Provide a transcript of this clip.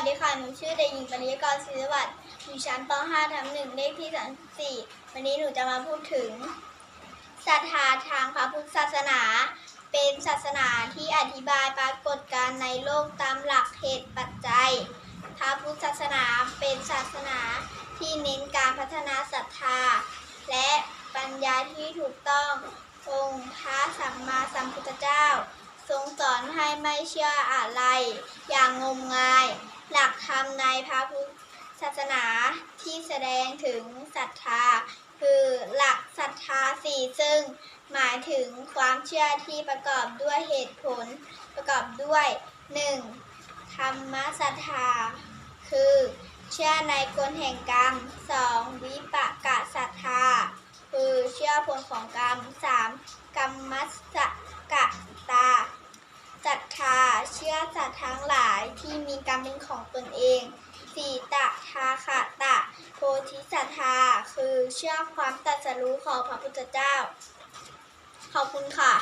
สดีค่ะ หนูชื่อเด็กหญิงปริยกรศิริวัตรอยู่ชั้นป .5 ทับหนึ่งเลขที่34วันนี้หนูจะมาพูดถึงศรัทธาทางพระพุทธศาสนา เป็นศาสนาที่อธิบายปรากฏการณ์ในโลกตามหลักเหตุปัจจัย พระพุทธศาสนาเป็นศาสนาที่เน้นการพัฒนาศรัทธา และปัญญาที่ถูกต้อง องค์พระสัมมาสัมพุทธเจ้า ทรงส อนให้ไม่เชื่ออะไร อย่างงมงาย หลักธรรมในพระพุทธศาสนาที่แสดงถึงศรัทธา คือหลักศรัทธาสี่ซึ่ง หมายถึงความเชื่อที่ประกอบด้วยเหตุผล ประกอบด้วย 1. ธรรมศรัทธา คือเชื่อในกลแห่งกรรม 2. วิปากศรัทธา คือเชื่อผลของกรรม 3. กรรมัสสกตาศรัท เชื่อสัตว์ทั้งหลายที่มีกรรมเป็นของตนเองสีตะทาคตะ โพธิสัทธาคือเชื่อความตรัสรู้ของพระพุทธเจ้า ขอบคุณค่ะ